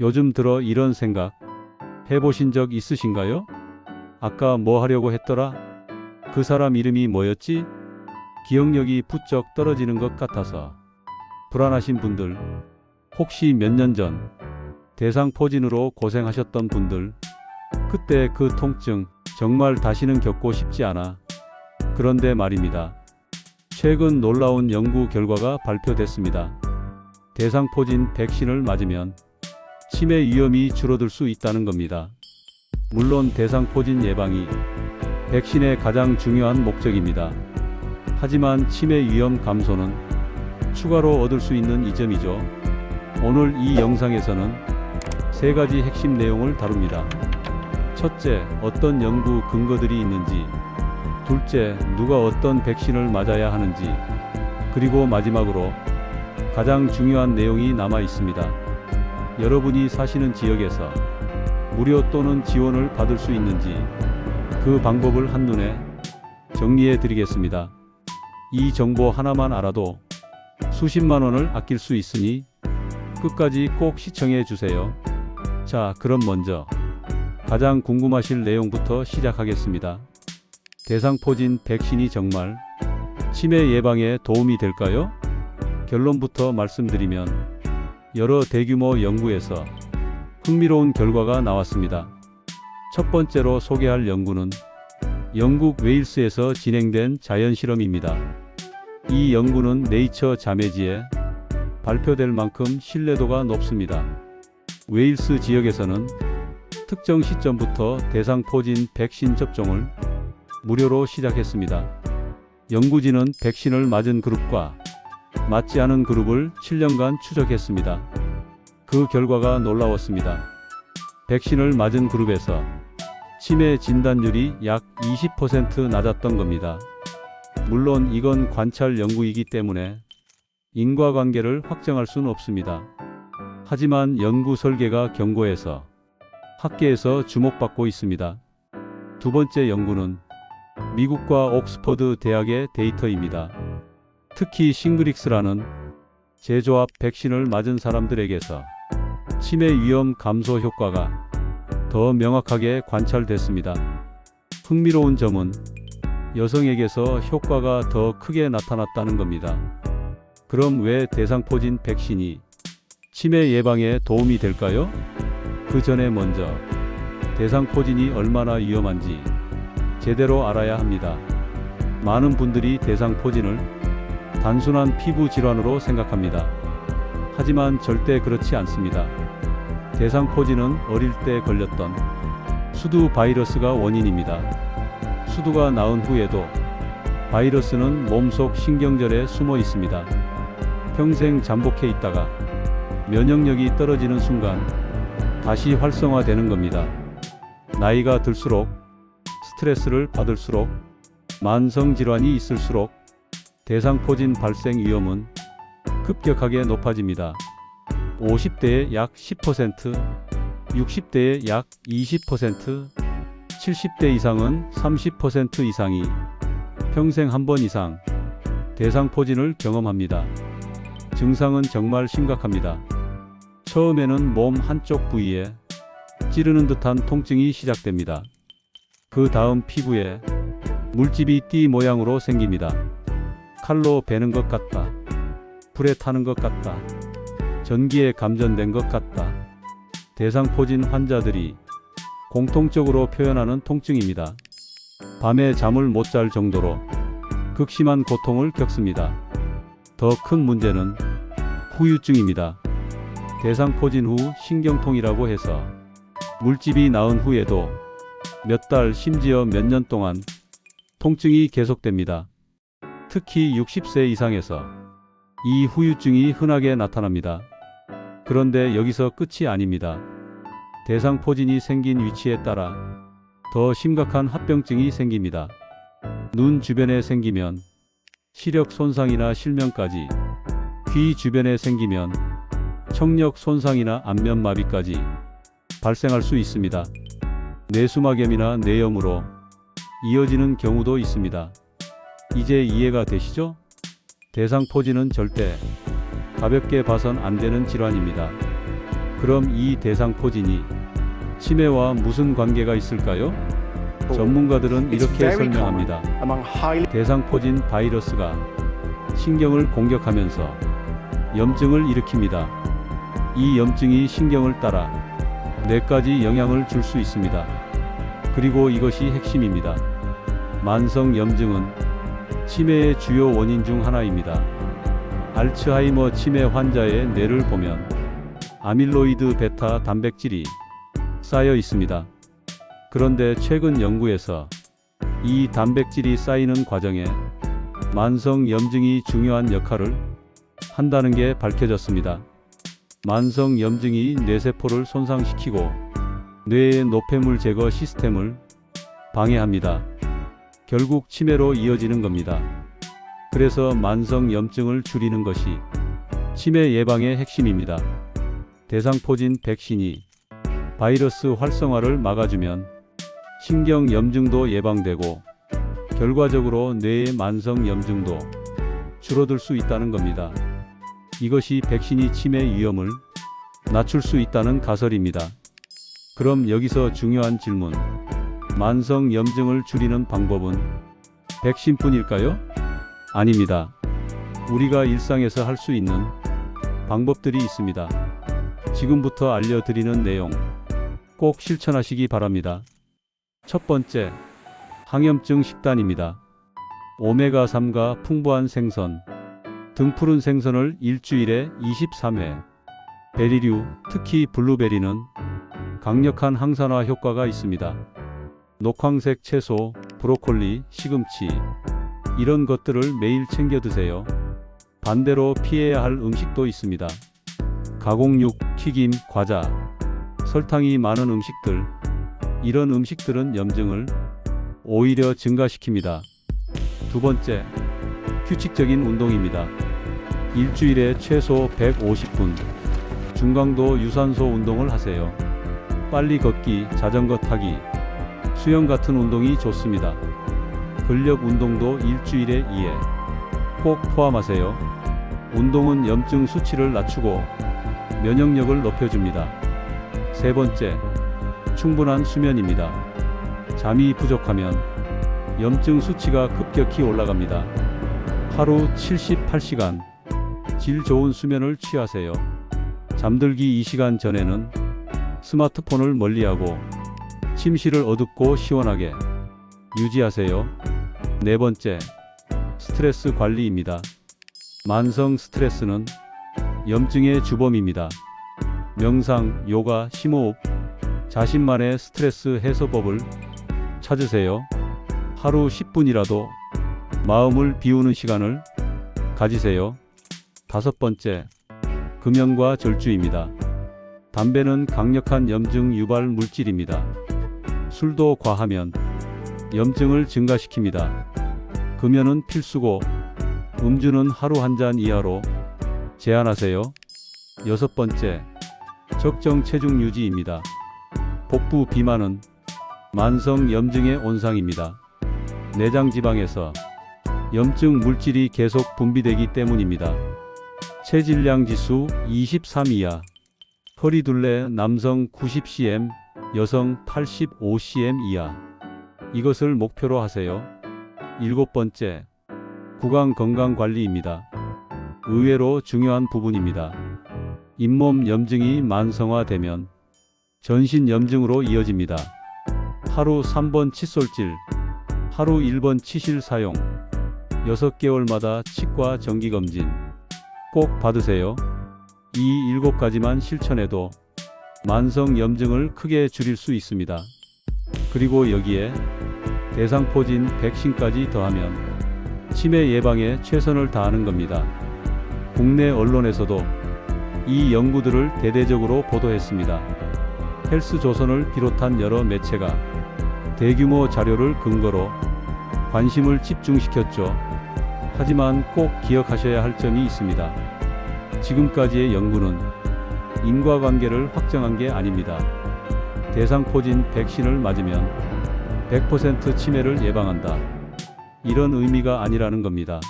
요즘 들어 이런 생각 해보신 적 있으신가요? 아까 뭐 하려고 했더라? 그 사람 이름이 뭐였지? 기억력이 부쩍 떨어지는 것 같아서 불안하신 분들, 혹시 몇 년 전 대상포진으로 고생하셨던 분들, 그때 그 통증 정말 다시는 겪고 싶지 않아. 그런데 말입니다. 최근 놀라운 연구 결과가 발표됐습니다. 대상포진 백신을 맞으면 치매 위험이 줄어들 수 있다는 겁니다. 물론 대상포진 예방이 백신의 가장 중요한 목적입니다. 하지만 치매 위험 감소는 추가로 얻을 수 있는 이점이죠. 오늘 이 영상에서는 세 가지 핵심 내용을 다룹니다. 첫째, 어떤 연구 근거들이 있는지. 둘째, 누가 어떤 백신을 맞아야 하는지. 그리고 마지막으로 가장 중요한 내용이 남아 있습니다. 여러분이 사시는 지역에서 무료 또는 지원을 받을 수 있는지 그 방법을 한눈에 정리해 드리겠습니다. 이 정보 하나만 알아도 수십만 원을 아낄 수 있으니 끝까지 꼭 시청해 주세요. 자, 그럼 먼저 가장 궁금하실 내용부터 시작하겠습니다. 대상포진 백신이 정말 치매 예방에 도움이 될까요? 결론부터 말씀드리면 여러 대규모 연구에서 흥미로운 결과가 나왔습니다. 첫 번째로 소개할 연구는 영국 웨일스에서 진행된 자연 실험입니다. 이 연구는 네이처 자매지에 발표될 만큼 신뢰도가 높습니다. 웨일스 지역에서는 특정 시점부터 대상 포진 백신 접종을 무료로 시작했습니다. 연구진은 백신을 맞은 그룹과 맞지 않은 그룹을 7년간 추적했습니다. 그 결과가 놀라웠습니다. 백신을 맞은 그룹에서 치매 진단율이 약 20% 낮았던 겁니다. 물론 이건 관찰 연구이기 때문에 인과관계를 확정할 수는 없습니다. 하지만 연구 설계가 견고해서 학계에서 주목받고 있습니다. 두 번째 연구는 미국과 옥스퍼드 대학의 데이터입니다. 특히 싱그릭스라는 제조합 백신을 맞은 사람들에게서 치매 위험 감소 효과가 더 명확하게 관찰됐습니다. 흥미로운 점은 여성에게서 효과가 더 크게 나타났다는 겁니다. 그럼 왜 대상포진 백신이 치매 예방에 도움이 될까요? 그 전에 먼저 대상포진이 얼마나 위험한지 제대로 알아야 합니다. 많은 분들이 대상포진을 단순한 피부 질환으로 생각합니다. 하지만 절대 그렇지 않습니다. 대상포진은 어릴 때 걸렸던 수두 바이러스가 원인입니다. 수두가 나은 후에도 바이러스는 몸속 신경절에 숨어 있습니다. 평생 잠복해 있다가 면역력이 떨어지는 순간 다시 활성화되는 겁니다. 나이가 들수록 스트레스를 받을수록 만성 질환이 있을수록 대상포진 발생 위험은 급격하게 높아집니다. 50대에 약 10%, 60대에 약 20%, 70대 이상은 30% 이상이 평생 한 번 이상 대상포진을 경험합니다. 증상은 정말 심각합니다. 처음에는 몸 한쪽 부위에 찌르는 듯한 통증이 시작됩니다. 그 다음 피부에 물집이 띠 모양으로 생깁니다. 칼로 베는 것 같다. 불에 타는 것 같다. 전기에 감전된 것 같다. 대상포진 환자들이 공통적으로 표현하는 통증입니다. 밤에 잠을 못 잘 정도로 극심한 고통을 겪습니다. 더 큰 문제는 후유증입니다. 대상포진 후 신경통이라고 해서 물집이 나은 후에도 몇 달 심지어 몇 년 동안 통증이 계속됩니다. 특히 60세 이상에서 이 후유증이 흔하게 나타납니다. 그런데 여기서 끝이 아닙니다. 대상포진이 생긴 위치에 따라 더 심각한 합병증이 생깁니다. 눈 주변에 생기면 시력 손상이나 실명까지, 귀 주변에 생기면 청력 손상이나 안면마비까지 발생할 수 있습니다. 뇌수막염이나 뇌염으로 이어지는 경우도 있습니다. 이제 이해가 되시죠? 대상포진은 절대 가볍게 봐선 안 되는 질환입니다. 그럼 이 대상포진이 치매와 무슨 관계가 있을까요? 전문가들은 It's 이렇게 설명합니다. 대상포진 바이러스가 신경을 공격하면서 염증을 일으킵니다. 이 염증이 신경을 따라 뇌까지 영향을 줄 수 있습니다. 그리고 이것이 핵심입니다. 만성 염증은 치매의 주요 원인 중 하나입니다. 알츠하이머 치매 환자의 뇌를 보면 아밀로이드 베타 단백질이 쌓여 있습니다. 그런데 최근 연구에서 이 단백질이 쌓이는 과정에 만성 염증이 중요한 역할을 한다는 게 밝혀졌습니다. 만성 염증이 뇌세포를 손상시키고 뇌의 노폐물 제거 시스템을 방해합니다. 결국 치매로 이어지는 겁니다. 그래서 만성 염증을 줄이는 것이 치매 예방의 핵심입니다. 대상포진 백신이 바이러스 활성화를 막아주면 신경 염증도 예방되고 결과적으로 뇌의 만성 염증도 줄어들 수 있다는 겁니다. 이것이 백신이 치매 위험을 낮출 수 있다는 가설입니다. 그럼 여기서 중요한 질문. 만성 염증을 줄이는 방법은 백신뿐일까요? 아닙니다. 우리가 일상에서 할 수 있는 방법들이 있습니다. 지금부터 알려드리는 내용 꼭 실천하시기 바랍니다. 첫 번째, 항염증 식단입니다. 오메가3가 풍부한 생선, 등푸른 생선을 일주일에 23회, 베리류, 특히 블루베리는 강력한 항산화 효과가 있습니다. 녹황색 채소, 브로콜리, 시금치, 이런 것들을 매일 챙겨 드세요. 반대로 피해야 할 음식도 있습니다. 가공육, 튀김, 과자, 설탕이 많은 음식들, 이런 음식들은 염증을 오히려 증가시킵니다. 두 번째, 규칙적인 운동입니다. 일주일에 최소 150분, 중강도 유산소 운동을 하세요. 빨리 걷기, 자전거 타기, 수영 같은 운동이 좋습니다. 근력 운동도 일주일에 2회 꼭 포함하세요. 운동은 염증 수치를 낮추고 면역력을 높여줍니다. 세 번째, 충분한 수면입니다. 잠이 부족하면 염증 수치가 급격히 올라갑니다. 하루 78시간 질 좋은 수면을 취하세요. 잠들기 2시간 전에는 스마트폰을 멀리하고 침실을 어둡고 시원하게 유지하세요. 네 번째, 스트레스 관리입니다. 만성 스트레스는 염증의 주범입니다. 명상, 요가, 심호흡, 자신만의 스트레스 해소법을 찾으세요. 하루 10분이라도 마음을 비우는 시간을 가지세요. 다섯 번째, 금연과 절주입니다. 담배는 강력한 염증 유발 물질입니다. 술도 과하면 염증을 증가시킵니다. 금연은 필수고 음주는 하루 한 잔 이하로 제한하세요. 여섯 번째, 적정 체중 유지입니다. 복부 비만은 만성 염증의 온상입니다. 내장 지방에서 염증 물질이 계속 분비되기 때문입니다. 체질량 지수 23 이하, 허리둘레 남성 90cm, 여성 85cm 이하. 이것을 목표로 하세요. 일곱 번째, 구강 건강 관리입니다. 의외로 중요한 부분입니다. 잇몸 염증이 만성화되면 전신 염증으로 이어집니다. 하루 3번 칫솔질, 하루 1번 치실 사용, 6개월마다 치과 정기검진 꼭 받으세요. 이 7가지만 실천해도 만성 염증을 크게 줄일 수 있습니다. 그리고 여기에 대상포진 백신까지 더하면 치매 예방에 최선을 다하는 겁니다. 국내 언론에서도 이 연구들을 대대적으로 보도했습니다. 헬스조선을 비롯한 여러 매체가 대규모 자료를 근거로 관심을 집중시켰죠. 하지만 꼭 기억하셔야 할 점이 있습니다. 지금까지의 연구는 인과관계를 확정한 게 아닙니다. 대상포진 백신을 맞으면 100% 치매를 예방한다. 이런 의미가 아니라는 겁니다.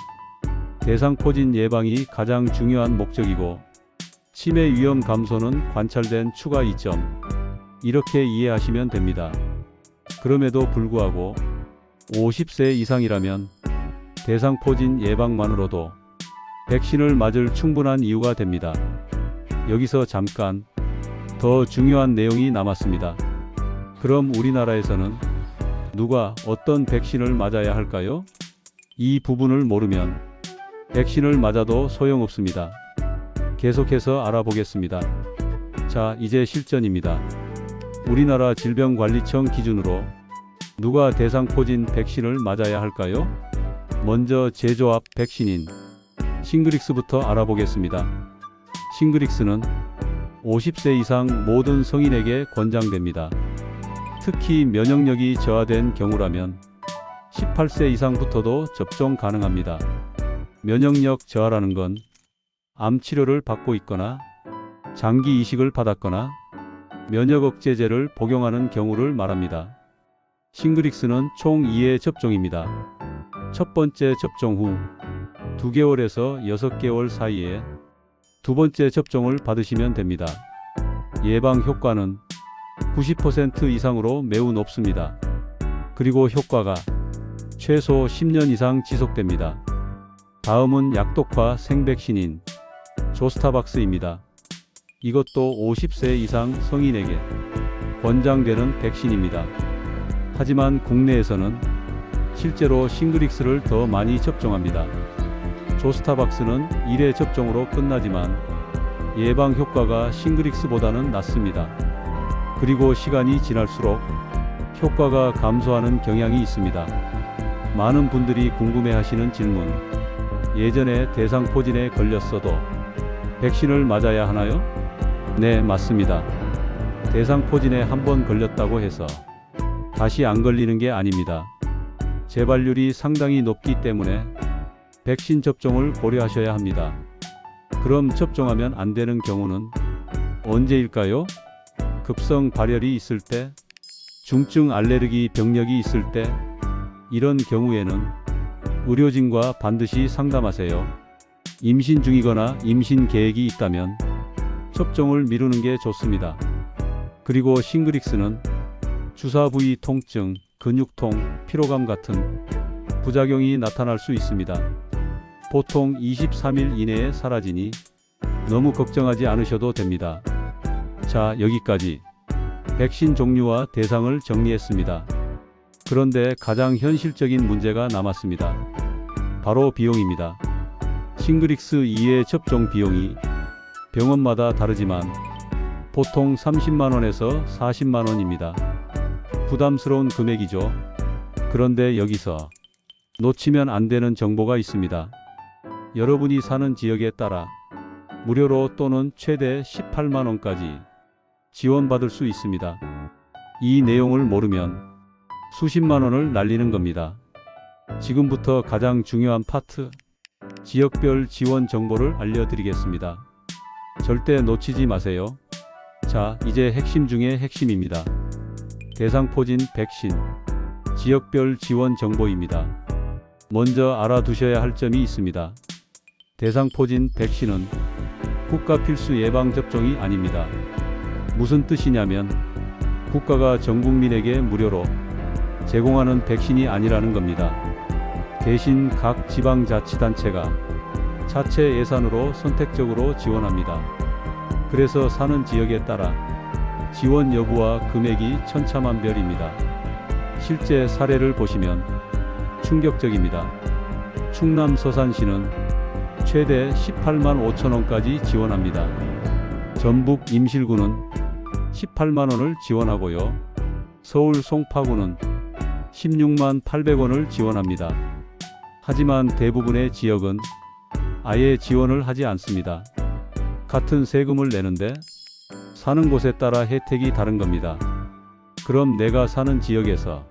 대상포진 예방이 가장 중요한 목적이고 치매 위험 감소는 관찰된 추가 이점. 이렇게 이해하시면 됩니다. 그럼에도 불구하고 50세 이상이라면 대상포진 예방만으로도 백신을 맞을 충분한 이유가 됩니다. 여기서 잠깐 더 중요한 내용이 남았습니다. 그럼 우리나라에서는 누가 어떤 백신을 맞아야 할까요? 이 부분을 모르면 백신을 맞아도 소용없습니다. 계속해서 알아보겠습니다. 자, 이제 실전입니다. 우리나라 질병관리청 기준으로 누가 대상 포진 백신을 맞아야 할까요? 먼저 제조합 백신인 싱그릭스부터 알아보겠습니다. 싱그릭스는 50세 이상 모든 성인에게 권장됩니다. 특히 면역력이 저하된 경우라면 18세 이상부터도 접종 가능합니다. 면역력 저하라는 건 암 치료를 받고 있거나 장기 이식을 받았거나 면역 억제제를 복용하는 경우를 말합니다. 싱그릭스는 총 2회 접종입니다. 첫 번째 접종 후 2개월에서 6개월 사이에 두 번째 접종을 받으시면 됩니다. 예방 효과는 90% 이상으로 매우 높습니다. 그리고 효과가 최소 10년 이상 지속됩니다. 다음은 약독화 생백신인 조스타박스입니다. 이것도 50세 이상 성인에게 권장되는 백신입니다. 하지만 국내에서는 실제로 싱그릭스를 더 많이 접종합니다. 조스타박스는 1회 접종으로 끝나지만 예방 효과가 싱그릭스보다는 낮습니다. 그리고 시간이 지날수록 효과가 감소하는 경향이 있습니다. 많은 분들이 궁금해 하시는 질문. 예전에 대상포진에 걸렸어도 백신을 맞아야 하나요? 네, 맞습니다. 대상포진에 한 번 걸렸다고 해서 다시 안 걸리는 게 아닙니다. 재발률이 상당히 높기 때문에 백신 접종을 고려하셔야 합니다. 그럼 접종하면 안 되는 경우는 언제일까요? 급성 발열이 있을 때, 중증 알레르기 병력이 있을 때, 이런 경우에는 의료진과 반드시 상담하세요. 임신 중이거나 임신 계획이 있다면 접종을 미루는 게 좋습니다. 그리고 싱그릭스는 주사 부위 통증, 근육통, 피로감 같은 부작용이 나타날 수 있습니다. 보통 23일 이내에 사라지니 너무 걱정하지 않으셔도 됩니다. 자, 여기까지 백신 종류와 대상을 정리했습니다. 그런데 가장 현실적인 문제가 남았습니다. 바로 비용입니다. 싱그릭스 2회 접종 비용이 병원마다 다르지만 보통 30만원에서 40만원입니다. 부담스러운 금액이죠. 그런데 여기서 놓치면 안 되는 정보가 있습니다. 여러분이 사는 지역에 따라 무료로 또는 최대 18만원까지 지원받을 수 있습니다. 이 내용을 모르면 수십만원을 날리는 겁니다. 지금부터 가장 중요한 파트, 지역별 지원 정보를 알려드리겠습니다. 절대 놓치지 마세요. 자, 이제 핵심 중의 핵심입니다. 대상포진 백신, 지역별 지원 정보입니다. 먼저 알아두셔야 할 점이 있습니다. 대상포진 백신은 국가 필수 예방접종이 아닙니다. 무슨 뜻이냐면 국가가 전 국민에게 무료로 제공하는 백신이 아니라는 겁니다. 대신 각 지방자치단체가 자체 예산으로 선택적으로 지원합니다. 그래서 사는 지역에 따라 지원 여부와 금액이 천차만별입니다. 실제 사례를 보시면 충격적입니다. 충남 서산시는 최대 18만 5천 원까지 지원합니다. 전북 임실구는 18만 원을 지원하고요. 서울 송파구는 16만 800원을 지원합니다. 하지만 대부분의 지역은 아예 지원을 하지 않습니다. 같은 세금을 내는데 사는 곳에 따라 혜택이 다른 겁니다. 그럼 내가 사는 지역에서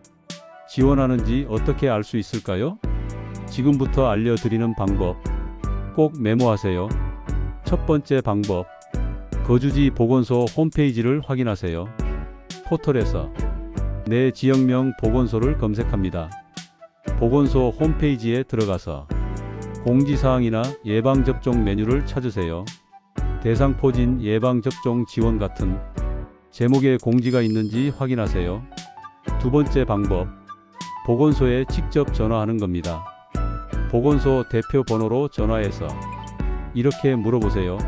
지원하는지 어떻게 알 수 있을까요? 지금부터 알려드리는 방법 꼭 메모하세요. 첫 번째 방법 거주지 보건소 홈페이지를 확인하세요. 포털에서 내 지역명 보건소를 검색합니다. 보건소 홈페이지에 들어가서 공지사항이나 예방접종 메뉴를 찾으세요. 대상포진 예방접종 지원 같은 제목의 공지가 있는지 확인하세요. 두 번째 방법, 보건소에 직접 전화하는 겁니다. 보건소 대표 번호로 전화해서 이렇게 물어보세요.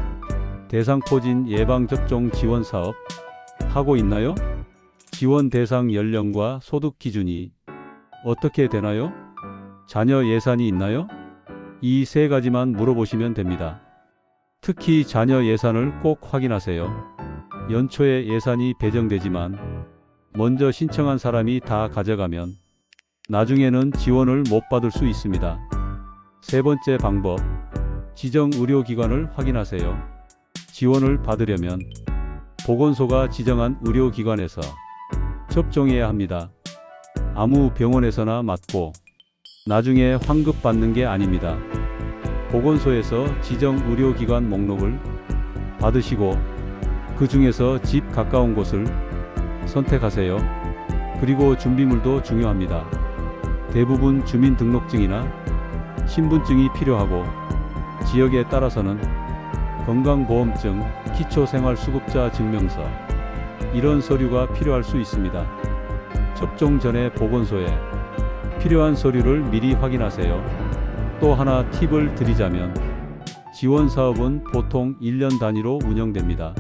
대상포진 예방접종 지원 사업 하고 있나요? 지원 대상 연령과 소득 기준이 어떻게 되나요? 자녀 예산이 있나요? 이 세 가지만 물어보시면 됩니다. 특히 자녀 예산을 꼭 확인하세요. 연초에 예산이 배정되지만 먼저 신청한 사람이 다 가져가면 나중에는 지원을 못 받을 수 있습니다. 세 번째 방법, 지정 의료기관을 확인하세요. 지원을 받으려면 보건소가 지정한 의료기관에서 접종해야 합니다. 아무 병원에서나 맞고 나중에 환급 받는 게 아닙니다. 보건소에서 지정 의료기관 목록을 받으시고 그 중에서 집 가까운 곳을 선택하세요. 그리고 준비물도 중요합니다. 대부분 주민등록증이나 신분증이 필요하고 지역에 따라서는 건강보험증, 기초생활수급자 증명서 이런 서류가 필요할 수 있습니다. 접종 전에 보건소에 필요한 서류를 미리 확인하세요. 또 하나 팁을 드리자면 지원 사업은 보통 1년 단위로 운영됩니다.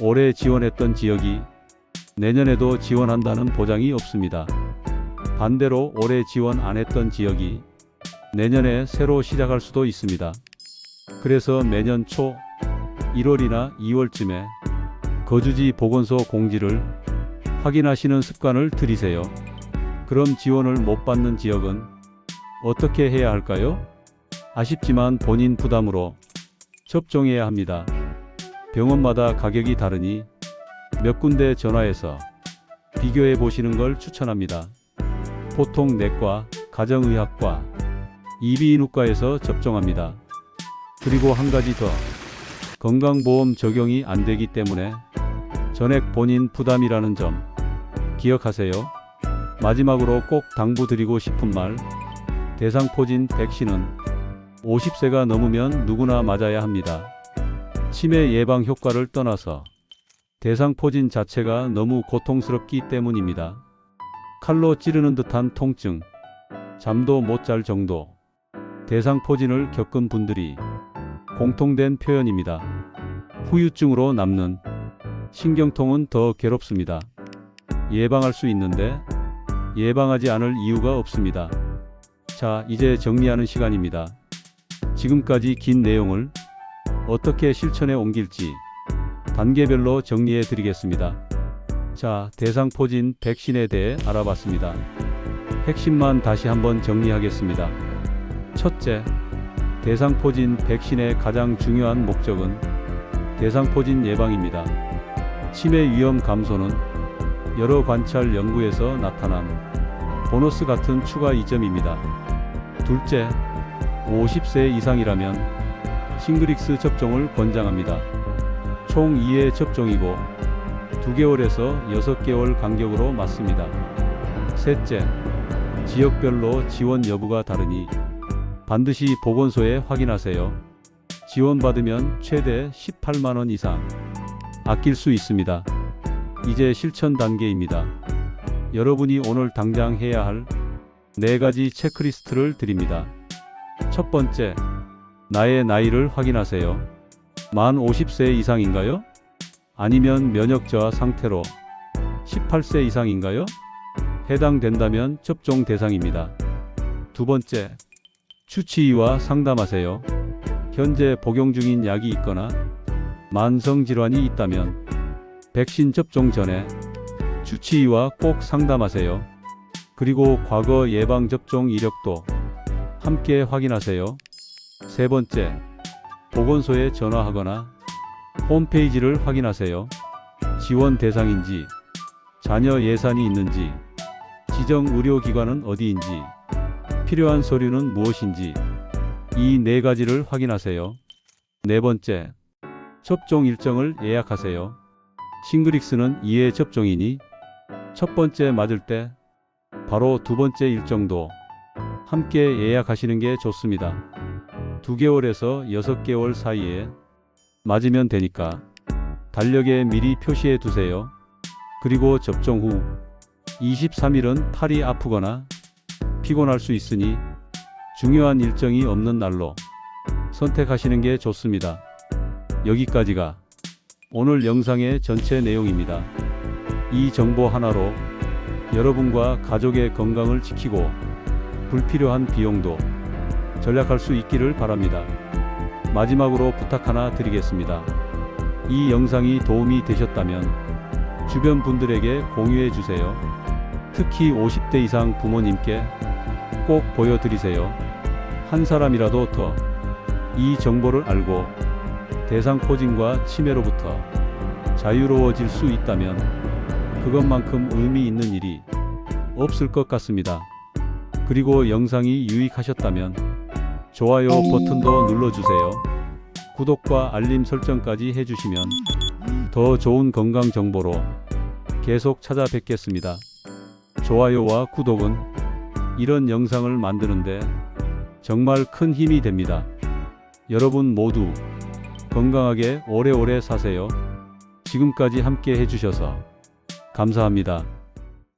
올해 지원했던 지역이 내년에도 지원한다는 보장이 없습니다. 반대로 올해 지원 안 했던 지역이 내년에 새로 시작할 수도 있습니다. 그래서 매년 초 1월이나 2월쯤에 거주지 보건소 공지를 확인하시는 습관을 들이세요. 그럼 지원을 못 받는 지역은 어떻게 해야 할까요? 아쉽지만 본인 부담으로 접종해야 합니다. 병원마다 가격이 다르니 몇 군데 전화해서 비교해 보시는 걸 추천합니다. 보통 내과, 가정의학과, 이비인후과에서 접종합니다. 그리고 한 가지 더. 건강보험 적용이 안 되기 때문에 전액 본인 부담이라는 점 기억하세요. 마지막으로 꼭 당부드리고 싶은 말. 대상포진 백신은 50세가 넘으면 누구나 맞아야 합니다. 치매 예방 효과를 떠나서 대상포진 자체가 너무 고통스럽기 때문입니다. 칼로 찌르는 듯한 통증, 잠도 못 잘 정도, 대상포진을 겪은 분들이 공통된 표현입니다. 후유증으로 남는 신경통은 더 괴롭습니다. 예방할 수 있는데 예방하지 않을 이유가 없습니다. 자, 이제 정리하는 시간입니다. 지금까지 긴 내용을 어떻게 실천에 옮길지 단계별로 정리해 드리겠습니다. 자, 대상포진 백신에 대해 알아봤습니다. 핵심만 다시 한번 정리하겠습니다. 첫째, 대상포진 백신의 가장 중요한 목적은 대상포진 예방입니다. 치매 위험 감소는 여러 관찰 연구에서 나타난 보너스 같은 추가 이점입니다. 둘째, 50세 이상이라면 싱그릭스 접종을 권장합니다. 총 2회 접종이고 2개월에서 6개월 간격으로 맞습니다. 셋째, 지역별로 지원 여부가 다르니 반드시 보건소에 확인하세요. 지원받으면 최대 18만원 이상 아낄 수 있습니다. 이제 실천 단계입니다. 여러분이 오늘 당장 해야 할 네 가지 체크리스트를 드립니다. 첫 번째, 나의 나이를 확인하세요. 만 50세 이상인가요? 아니면 면역 저하 상태로 18세 이상인가요? 해당된다면 접종 대상입니다. 두 번째, 추치의와 상담하세요. 현재 복용 중인 약이 있거나 만성 질환이 있다면 백신 접종 전에 주치의와 꼭 상담하세요. 그리고 과거 예방 접종 이력도 함께 확인하세요. 세 번째, 보건소에 전화하거나 홈페이지를 확인하세요. 지원 대상인지, 자녀 예산이 있는지, 지정 의료기관은 어디인지, 필요한 서류는 무엇인지, 이 네 가지를 확인하세요. 네 번째, 접종 일정을 예약하세요. 싱그릭스는 2회 접종이니 첫 번째 맞을 때 바로 두 번째 일정도 함께 예약하시는 게 좋습니다. 2개월에서 6개월 사이에 맞으면 되니까 달력에 미리 표시해 두세요. 그리고 접종 후 23일은 팔이 아프거나 피곤할 수 있으니 중요한 일정이 없는 날로 선택하시는 게 좋습니다. 여기까지가 오늘 영상의 전체 내용입니다. 이 정보 하나로 여러분과 가족의 건강을 지키고 불필요한 비용도 절약할 수 있기를 바랍니다. 마지막으로 부탁 하나 드리겠습니다. 이 영상이 도움이 되셨다면 주변 분들에게 공유해 주세요. 특히 50대 이상 부모님께 꼭 보여드리세요. 한 사람이라도 더 이 정보를 알고 대상 포진과 치매로부터 자유로워질 수 있다면 그것만큼 의미 있는 일이 없을 것 같습니다. 그리고 영상이 유익하셨다면 좋아요 버튼도 눌러주세요. 구독과 알림 설정까지 해주시면 더 좋은 건강 정보로 계속 찾아뵙겠습니다. 좋아요와 구독은 이런 영상을 만드는데 정말 큰 힘이 됩니다. 여러분 모두 건강하게 오래오래 사세요. 지금까지 함께 해주셔서 감사합니다.